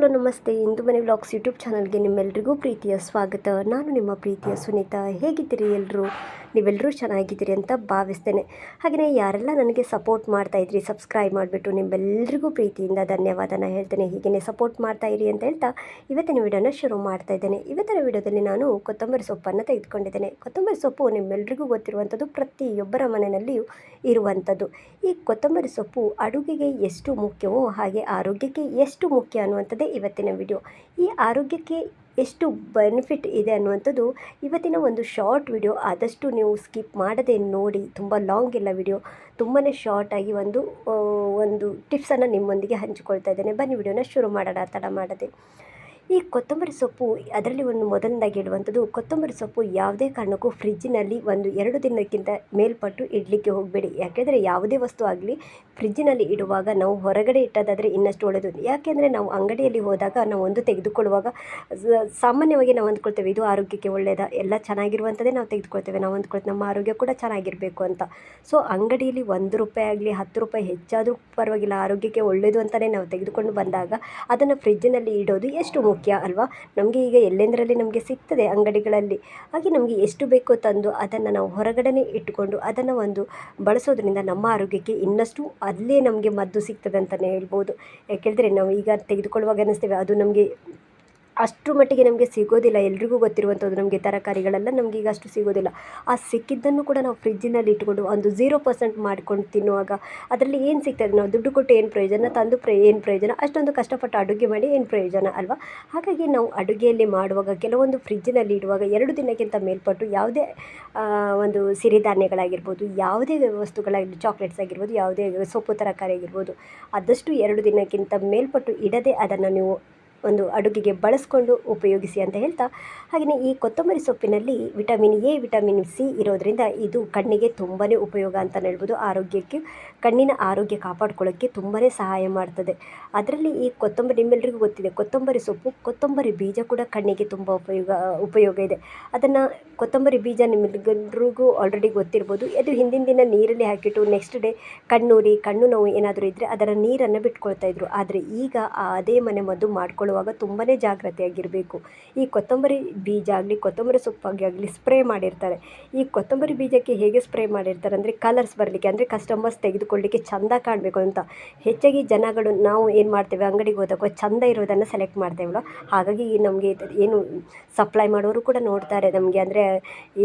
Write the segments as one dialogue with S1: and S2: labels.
S1: Hello, ನಮಸ್ತೆ. ಇಂದು ಮನೆ vlogs YouTube ಚಾನಲ್ಗೆ ನಿಮ್ಮೆಲ್ರಿಗೂ ಪ್ರೀತಿಯ ಸ್ವಾಗತ. ನಾನು ನಿಮ್ಮ ಪ್ರೀತಿಯ ಸುನೀತಾ. ಹೇಗಿದ್ದೀರಿ ಎಲ್ಲರೂ? ನೀವೆಲ್ಲರೂ ಚೆನ್ನಾಗಿದ್ದೀರಿ ಅಂತ ಭಾವಿಸ್ತೇನೆ. ಹಾಗೆಯೇ ಯಾರೆಲ್ಲ ನನಗೆ ಸಪೋರ್ಟ್ ಮಾಡ್ತಾ ಇದ್ರಿ, ಸಬ್ಸ್ಕ್ರೈಬ್ ಮಾಡಿಬಿಟ್ಟು ನಿಮ್ಮೆಲ್ಲರಿಗೂ ಪ್ರೀತಿಯಿಂದ ಧನ್ಯವಾದನ ಹೇಳ್ತೇನೆ. ಹೀಗೆ ಸಪೋರ್ಟ್ ಮಾಡ್ತಾ ಇರಿ ಅಂತ ಹೇಳ್ತಾ ಇವತ್ತಿನ ವಿಡಿಯೋನ ಶುರು ಮಾಡ್ತಾ ಇದ್ದೇನೆ. ಇವತ್ತಿನ ವಿಡಿಯೋದಲ್ಲಿ ನಾನು ಕೊತ್ತಂಬರಿ ಸೊಪ್ಪನ್ನು ತೆಗೆದುಕೊಂಡಿದ್ದೇನೆ. ಕೊತ್ತಂಬರಿ ಸೊಪ್ಪು ನಿಮ್ಮೆಲ್ಲರಿಗೂ ಗೊತ್ತಿರುವಂಥದ್ದು, ಪ್ರತಿಯೊಬ್ಬರ ಮನೆಯಲ್ಲಿಯೂ ಇರುವಂಥದ್ದು. ಈ ಕೊತ್ತಂಬರಿ ಸೊಪ್ಪು ಅಡುಗೆಗೆ ಎಷ್ಟು ಮುಖ್ಯವೋ ಹಾಗೆ ಆರೋಗ್ಯಕ್ಕೆ ಎಷ್ಟು ಮುಖ್ಯ ಅನ್ನುವಂಥದ್ದೇ ಇವತ್ತಿನ ವಿಡಿಯೋ. ಈ ಆರೋಗ್ಯಕ್ಕೆ ಎಷ್ಟು ಬೆನಿಫಿಟ್ ಇದೆ ಅನ್ನುವಂಥದ್ದು ಇವತ್ತಿನ ಒಂದು ಶಾರ್ಟ್ ವಿಡಿಯೋ ಆದಷ್ಟು ನೀವು ಸ್ಕಿಪ್ ಮಾಡದೆ ನೋಡಿ, ತುಂಬ ಲಾಂಗ್ ಇಲ್ಲ ವಿಡಿಯೋ ತುಂಬಾ ಶಾರ್ಟಾಗಿ ಒಂದು ಒಂದು ಟಿಪ್ಸನ್ನು ನಿಮ್ಮೊಂದಿಗೆ ಹಂಚಿಕೊಳ್ತಾ ಇದ್ದೇನೆ. ಬನ್ನಿ ವಿಡಿಯೋನ ಶುರು ಮಾಡೋಣ, ತಡ ಮಾಡದೆ. ಈ ಕೊತ್ತಂಬರಿ ಸೊಪ್ಪು ಅದರಲ್ಲಿ ಒಂದು ಮೊದಲನೇದಾಗಿ ಇಡುವಂಥದ್ದು ಕೊತ್ತಂಬರಿ ಸೊಪ್ಪು ಯಾವುದೇ ಕಾರಣಕ್ಕೂ ಫ್ರಿಜ್ಜಿನಲ್ಲಿ ಒಂದು ಎರಡು ದಿನಕ್ಕಿಂತ ಮೇಲ್ಪಟ್ಟು ಇಡಲಿಕ್ಕೆ ಹೋಗಬೇಡಿ. ಯಾಕೆಂದರೆ ಯಾವುದೇ ವಸ್ತು ಆಗಲಿ ಫ್ರಿಜ್ಜಿನಲ್ಲಿ ಇಡುವಾಗ ನಾವು ಹೊರಗಡೆ ಇಟ್ಟದಾದರೆ ಇನ್ನಷ್ಟು ಒಳ್ಳೆಯದು ಯಾಕೆಂದರೆ ನಾವು ಅಂಗಡಿಯಲ್ಲಿ ಹೋದಾಗ ನಾವು ಒಂದು ತೆಗೆದುಕೊಳ್ಳುವಾಗ ಸಾಮಾನ್ಯವಾಗಿ ನಾವು ಅಂದ್ಕೊಳ್ತೇವೆ, ಇದು ಆರೋಗ್ಯಕ್ಕೆ ಒಳ್ಳೆಯದ ಎಲ್ಲ ಚೆನ್ನಾಗಿರುವಂಥದ್ದೇ ನಾವು ತೆಗೆದುಕೊಳ್ತೇವೆ. ನಾವು ಅಂದ್ಕೊಳ್ತೇವೆ ನಮ್ಮ ಆರೋಗ್ಯ ಕೂಡ ಚೆನ್ನಾಗಿರಬೇಕು ಅಂತ. ಸೊ, ಅಂಗಡಿಯಲ್ಲಿ ಒಂದು ರೂಪಾಯಿ ಆಗಲಿ, ಹತ್ತು ರೂಪಾಯಿ ಹೆಚ್ಚಾದರೂ ಪರವಾಗಿಲ್ಲ, ಆರೋಗ್ಯಕ್ಕೆ ಒಳ್ಳೆಯದು ಅಂತಲೇ ನಾವು ತೆಗೆದುಕೊಂಡು ಬಂದಾಗ ಅದನ್ನು ಫ್ರಿಜ್ಜಿನಲ್ಲಿ ಇಡೋದು ಎಷ್ಟು ಮುಖ್ಯ? ಅಲ್ವಾ? ನಮಗೆ ಈಗ ಎಲ್ಲೆಂದರಲ್ಲಿ ನಮಗೆ ಸಿಗ್ತದೆ ಅಂಗಡಿಗಳಲ್ಲಿ. ಹಾಗೆ ನಮಗೆ ಎಷ್ಟು ಬೇಕೋ ತಂದು ಅದನ್ನು ನಾವು ಹೊರಗಡೆನೇ ಇಟ್ಟುಕೊಂಡು ಅದನ್ನು ಒಂದು ಬಳಸೋದ್ರಿಂದ ನಮ್ಮ ಆರೋಗ್ಯಕ್ಕೆ ಇನ್ನಷ್ಟು ಅಲ್ಲೇ ನಮಗೆ ಮದ್ದು ಸಿಗ್ತದೆ ಅಂತಲೇ ಹೇಳ್ಬೋದು. ಯಾಕೆಂದರೆ ನಾವು ಈಗ ತೆಗೆದುಕೊಳ್ಳುವಾಗ ಅನ್ನಿಸ್ತೇವೆ, ಅದು ನಮಗೆ ಅಷ್ಟರ ಮಟ್ಟಿಗೆ ನಮಗೆ ಸಿಗೋದಿಲ್ಲ. ಎಲ್ರಿಗೂ ಗೊತ್ತಿರುವಂಥದ್ದು ನಮಗೆ ತರಕಾರಿಗಳೆಲ್ಲ ನಮಗೆ ಈಗ ಅಷ್ಟು ಸಿಗೋದಿಲ್ಲ. ಆ ಸಿಕ್ಕಿದ್ದನ್ನು ಕೂಡ ನಾವು ಫ್ರಿಜ್ಜಿನಲ್ಲಿ ಇಟ್ಕೊಂಡು ಒಂದು ಝೀರೋ ಪರ್ಸೆಂಟ್ ಮಾಡ್ಕೊಂಡು ತಿನ್ನುವಾಗ ಅದರಲ್ಲಿ ಏನು ಸಿಗ್ತದೆ? ನಾವು ದುಡ್ಡು ಕೊಟ್ಟು ಏನು ಪ್ರಯೋಜನ? ತಂದು ಪ್ರ ಏನು ಪ್ರಯೋಜನ? ಅಷ್ಟೊಂದು ಕಷ್ಟಪಟ್ಟು ಅಡುಗೆ ಮಾಡಿ ಏನು ಪ್ರಯೋಜನ ಅಲ್ವಾ? ಹಾಗಾಗಿ ನಾವು ಅಡುಗೆಯಲ್ಲಿ ಮಾಡುವಾಗ ಕೆಲವೊಂದು ಫ್ರಿಜ್ಜಿನಲ್ಲಿ ಇಡುವಾಗ ಎರಡು ದಿನಕ್ಕಿಂತ ಮೇಲ್ಪಟ್ಟು ಯಾವುದೇ ಒಂದು ಸಿರಿಧಾನ್ಯಗಳಾಗಿರ್ಬೋದು, ಯಾವುದೇ ವಸ್ತುಗಳಾಗಿ ಚಾಕ್ಲೇಟ್ಸ್ ಆಗಿರ್ಬೋದು, ಯಾವುದೇ ಸೊಪ್ಪು ತರಕಾರಿ ಆಗಿರ್ಬೋದು, ಆದಷ್ಟು ಎರಡು ದಿನಕ್ಕಿಂತ ಮೇಲ್ಪಟ್ಟು ಇಡದೆ ಅದನ್ನು ನೀವು ಒಂದು ಅಡುಗೆಗೆ ಬಳಸ್ಕೊಂಡು ಉಪಯೋಗಿಸಿ ಅಂತ ಹೇಳ್ತಾ ಹಾಗೆಯೇ ಈ ಕೊತ್ತಂಬರಿ ಸೊಪ್ಪಿನಲ್ಲಿ ವಿಟಮಿನ್ ಎ, ವಿಟಮಿನ್ ಸಿ ಇರೋದರಿಂದ ಇದು ಕಣ್ಣಿಗೆ ತುಂಬಾ ಉಪಯೋಗ ಅಂತ ಹೇಳ್ಬೋದು. ಆರೋಗ್ಯಕ್ಕೆ, ಕಣ್ಣಿನ ಆರೋಗ್ಯ ಕಾಪಾಡ್ಕೊಳ್ಳೋಕ್ಕೆ ತುಂಬಾ ಸಹಾಯ ಮಾಡ್ತದೆ. ಅದರಲ್ಲಿ ಈ ಕೊತ್ತಂಬರಿ ನಿಮ್ಮೆಲ್ಲರಿಗೂ ಗೊತ್ತಿದೆ, ಕೊತ್ತಂಬರಿ ಸೊಪ್ಪು, ಕೊತ್ತಂಬರಿ ಬೀಜ ಕೂಡ ಕಣ್ಣಿಗೆ ತುಂಬ ಉಪಯೋಗ ಉಪಯೋಗ ಇದೆ. ಅದನ್ನು ಕೊತ್ತಂಬರಿ ಬೀಜ ನಿಮ್ಮೆಲ್ಲರಿಗೂ ಆಲ್ರೆಡಿ ಗೊತ್ತಿರ್ಬೋದು. ಅದು ಹಿಂದಿನ ದಿನ ನೀರಲ್ಲಿ ಹಾಕಿಟ್ಟು ನೆಕ್ಸ್ಟ್ ಡೇ ಕಣ್ಣೂರಿ, ಕಣ್ಣು ನೋವು ಏನಾದರೂ ಇದ್ದರೆ ಅದರ ನೀರನ್ನು ಬಿಟ್ಕೊಳ್ತಾ ಇದ್ರು. ಆದರೆ ಈಗ ಅದೇ ಮನೆ ಮದ್ದು ಮಾಡ್ಕೊಳ್ಳುವಾಗ ತುಂಬಾ ಜಾಗ್ರತೆಯಾಗಿರಬೇಕು. ಈ ಕೊತ್ತಂಬರಿ ಬೀಜ ಆಗಲಿ, ಕೊತ್ತಂಬರಿ ಸೊಪ್ಪಾಗಿ ಆಗಲಿ ಸ್ಪ್ರೇ ಮಾಡಿರ್ತಾರೆ. ಈ ಕೊತ್ತಂಬರಿ ಬೀಜಕ್ಕೆ ಹೇಗೆ ಸ್ಪ್ರೇ ಮಾಡಿರ್ತಾರೆ ಅಂದರೆ ಕಲರ್ಸ್ ಬರಲಿಕ್ಕೆ, ಅಂದರೆ ಕಸ್ಟಮರ್ಸ್ ತೆಗೆದುಕೊಳ್ಳಿಕ್ಕೆ ಚಂದ ಕಾಣಬೇಕು ಅಂತ. ಹೆಚ್ಚಾಗಿ ಜನಗಳು ನಾವು ಏನು ಮಾಡ್ತೇವೆ, ಅಂಗಡಿಗೆ ಹೋದಾಗ ಚಂದ ಇರೋದನ್ನು ಸೆಲೆಕ್ಟ್ ಮಾಡ್ತೇವಲ್ಲ. ಹಾಗಾಗಿ ನಮಗೆ ಏನು ಸಪ್ಲೈ ಮಾಡೋರು ಕೂಡ ನೋಡ್ತಾರೆ ನಮಗೆ. ಅಂದರೆ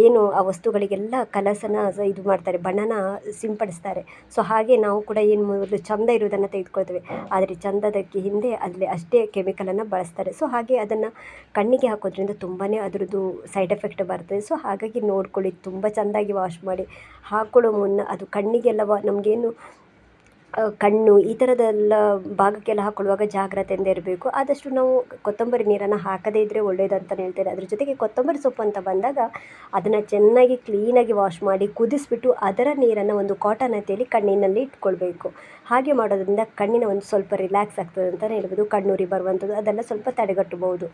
S1: ಏನು ಆ ವಸ್ತುಗಳಿಗೆಲ್ಲ ಕಲರ್ಸನ್ನು ಇದು ಮಾಡ್ತಾರೆ, ಬಣ್ಣನ ಸಿಂಪಡಿಸ್ತಾರೆ. ಸೊ ಹಾಗೆ ನಾವು ಕೂಡ ಏನು ಮೊದಲು ಚಂದ ಇರೋದನ್ನು ತೆಗೆದುಕೊಳ್ತೇವೆ. ಆದರೆ ಚಂದದಕ್ಕೆ ಹಿಂದೆ ಅಲ್ಲಿ ಅಷ್ಟೇ ಕೆಮಿಕಲನ್ನು ಬಳಸ್ತಾರೆ. ಸೊ ಹಾಗೆ ಅದನ್ನು ಕಣ್ಣಿಗೆ ಹಾಕೋದ್ರಿಂದ ತುಂಬಾ ಅದರದ್ದು ಸೈಡ್ ಎಫೆಕ್ಟ್ ಬರ್ತದೆ. ಸೊ ಹಾಗಾಗಿ ನೋಡ್ಕೊಳ್ಳಿ. ತುಂಬ ಚೆಂದಾಗಿ ವಾಶ್ ಮಾಡಿ ಹಾಕೊಳ್ಳೋ ಮುನ್ನ ಅದು ಕಣ್ಣಿಗೆಲ್ಲ ವ- ನಮಗೇನು ಕಣ್ಣು ಈ ಥರದ್ದೆಲ್ಲ ಭಾಗಕ್ಕೆಲ್ಲ ಹಾಕೊಳ್ಳುವಾಗ ಜಾಗ್ರತೆಯಿಂದ ಇರಬೇಕು. ಆದಷ್ಟು ನಾವು ಕೊತ್ತಂಬರಿ ನೀರನ್ನು ಹಾಕದೇ ಇದ್ದರೆ ಒಳ್ಳೆಯದು ಅಂತಲೇ ಹೇಳ್ತೇನೆ. ಅದ್ರ ಜೊತೆಗೆ ಕೊತ್ತಂಬರಿ ಸೊಪ್ಪು ಅಂತ ಬಂದಾಗ ಅದನ್ನು ಚೆನ್ನಾಗಿ ಕ್ಲೀನಾಗಿ ವಾಶ್ ಮಾಡಿ ಕುದಿಸ್ಬಿಟ್ಟು ಅದರ ನೀರನ್ನು ಒಂದು ಕಾಟನ್ ಹತ್ತಿಯಲ್ಲಿ ಕಣ್ಣಿನಲ್ಲಿ ಇಟ್ಕೊಳ್ಬೇಕು. ಹಾಗೆ ಮಾಡೋದ್ರಿಂದ ಕಣ್ಣಿನ ಒಂದು ಸ್ವಲ್ಪ ರಿಲ್ಯಾಕ್ಸ್ ಆಗ್ತದೆ ಅಂತಲೇ ಹೇಳ್ಬೋದು. ಕಣ್ಣೂರಿ ಬರುವಂಥದ್ದು ಅದೆಲ್ಲ ಸ್ವಲ್ಪ ತಡೆಗಟ್ಟಬಹುದು.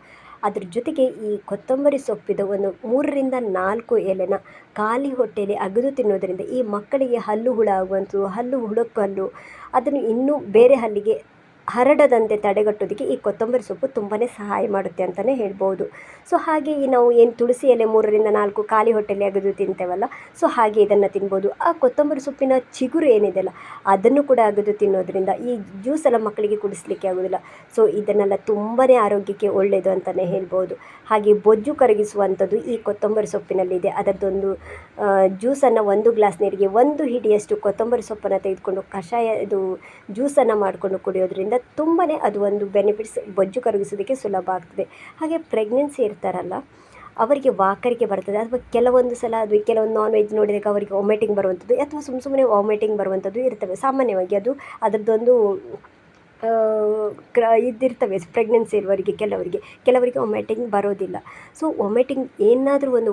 S1: ಅದ್ರ ಜೊತೆಗೆ ಈ ಕೊತ್ತಂಬರಿ ಸೊಪ್ಪಿದ ಒಂದು ಮೂರರಿಂದ ನಾಲ್ಕು ಎಲೆನ ಖಾಲಿ ಹೊಟ್ಟೆಯಲ್ಲಿ ಅಗೆದು ತಿನ್ನೋದರಿಂದ ಈ ಮಕ್ಕಳಿಗೆ ಹಲ್ಲು ಹುಳ ಆಗುವಂಥದ್ದು, ಹಲ್ಲು ಹುಳುಕಲ್ಲು ಅದನ್ನು ಇನ್ನೂ ಬೇರೆ ಹಲ್ಲಿಗೆ ಹರಡದಂತೆ ತಡೆಗಟ್ಟೋದಕ್ಕೆ ಈ ಕೊತ್ತಂಬರಿ ಸೊಪ್ಪು ತುಂಬಾ ಸಹಾಯ ಮಾಡುತ್ತೆ ಅಂತಲೇ ಹೇಳ್ಬೋದು. ಸೊ ಹಾಗೆ ಈ ನಾವು ಏನು ತುಳಸಿ ಎಲೆ ಮೂರರಿಂದ ನಾಲ್ಕು ಖಾಲಿ ಹೊಟ್ಟೆಯಲ್ಲಿ ಅಗದು ತಿಂತೇವಲ್ಲ, ಸೊ ಹಾಗೆ ಇದನ್ನು ತಿನ್ಬೋದು. ಆ ಕೊತ್ತಂಬರಿ ಸೊಪ್ಪಿನ ಚಿಗುರು ಏನಿದೆಯಲ್ಲ, ಅದನ್ನು ಕೂಡ ಅಗದು ತಿನ್ನೋದ್ರಿಂದ ಈ ಜ್ಯೂಸ್ ಎಲ್ಲ ಮಕ್ಕಳಿಗೆ ಕುಡಿಸ್ಲಿಕ್ಕೆ ಆಗೋದಿಲ್ಲ. ಸೊ ಇದನ್ನೆಲ್ಲ ತುಂಬಾ ಆರೋಗ್ಯಕ್ಕೆ ಒಳ್ಳೆಯದು ಅಂತಲೇ ಹೇಳ್ಬೋದು. ಹಾಗೆ ಬೊಜ್ಜು ಕರಗಿಸುವಂಥದ್ದು ಈ ಕೊತ್ತಂಬರಿ ಸೊಪ್ಪಿನಲ್ಲಿದೆ. ಅದರದ್ದೊಂದು ಜ್ಯೂಸನ್ನು ಒಂದು ಗ್ಲಾಸ್ ನೀರಿಗೆ ಒಂದು ಹಿಡಿಯಷ್ಟು ಕೊತ್ತಂಬರಿ ಸೊಪ್ಪನ್ನು ತೆಗೆದುಕೊಂಡು ಕಷಾಯ, ಇದು ಜ್ಯೂಸನ್ನು ಮಾಡಿಕೊಂಡು ಕುಡಿಯೋದ್ರಿಂದ ತುಂಬಾ ಅದು ಒಂದು ಬೆನಿಫಿಟ್ಸ್ ಬೊಜ್ಜು ಕರಗಿಸೋದಕ್ಕೆ ಸುಲಭ ಆಗ್ತದೆ. ಹಾಗೆ ಪ್ರೆಗ್ನೆನ್ಸಿ ಇರ್ತಾರಲ್ಲ, ಅವರಿಗೆ ವಾಕರಿಕೆ ಬರ್ತದೆ. ಅಥವಾ ಕೆಲವೊಂದು ಸಲ ಅದು ಕೆಲವೊಂದು ನಾನ್ ವೆಜ್ ನೋಡಿದಾಗ ಅವರಿಗೆ ವಾಮಿಟಿಂಗ್ ಬರುವಂಥದ್ದು, ಅಥವಾ ಸುಮ್ಮ ಸುಮ್ಮನೆ ವಾಮಿಟಿಂಗ್ ಬರುವಂಥದ್ದು ಇರ್ತವೆ. ಸಾಮಾನ್ಯವಾಗಿ ಅದು ಅದರದ್ದೊಂದು ಕ್ರ, ಇದ್ದಿರ್ತವೆ ಪ್ರೆಗ್ನೆನ್ಸಿ ಇರುವವರಿಗೆ, ಕೆಲವರಿಗೆ. ಕೆಲವರಿಗೆ ವಾಮಿಟಿಂಗ್ ಬರೋದಿಲ್ಲ. ಸೊ ವೊಮೆಟಿಂಗ್ ಏನಾದರೂ ಒಂದು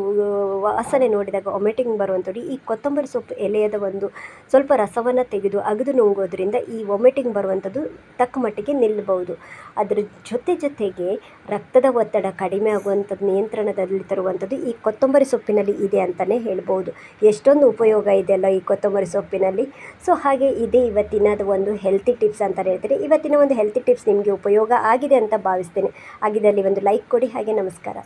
S1: ವಾಸನೆ ನೋಡಿದಾಗ ವಾಮಿಟಿಂಗ್ ಬರುವಂಥದ್ದು, ಈ ಕೊತ್ತಂಬರಿ ಸೊಪ್ಪು ಎಲೆಯದ ಒಂದು ಸ್ವಲ್ಪ ರಸವನ್ನು ತೆಗೆದು ಅಗದು ನುಂಗೋದ್ರಿಂದ ಈ ವೊಮೆಟಿಂಗ್ ಬರುವಂಥದ್ದು ತಕ್ಕ ಮಟ್ಟಿಗೆ ನಿಲ್ಲಬಹುದು. ಅದರ ಜೊತೆ ಜೊತೆಗೆ ರಕ್ತದ ಒತ್ತಡ ಕಡಿಮೆ ಆಗುವಂಥದ್ದು, ನಿಯಂತ್ರಣದಲ್ಲಿ ತರುವಂಥದ್ದು ಈ ಕೊತ್ತಂಬರಿ ಸೊಪ್ಪಿನಲ್ಲಿ ಇದೆ ಅಂತಲೇ ಹೇಳ್ಬೋದು ಎಷ್ಟೊಂದು ಉಪಯೋಗ ಇದೆಯಲ್ಲ ಈ ಕೊತ್ತಂಬರಿ ಸೊಪ್ಪಿನಲ್ಲಿ. ಸೊ ಹಾಗೆ ಇದೇ ಇವತ್ತಿನದು ಒಂದು ಹೆಲ್ತಿ ಟಿಪ್ಸ್ ಅಂತಲೇ ಹೇಳ್ತಾರೆ. ಇವತ್ತು ಇವತ್ತಿನ ಒಂದು ಹೆಲ್ತಿ ಟಿಪ್ಸ್ ನಿಮಗೆ ಉಪಯೋಗ ಆಗಿದೆ ಅಂತ ಭಾವಿಸ್ತೇನೆ. ಆಗಿದ್ದಲ್ಲಿ ಒಂದು ಲೈಕ್ ಕೊಡಿ, ಹಾಗೆ ನಮಸ್ಕಾರ.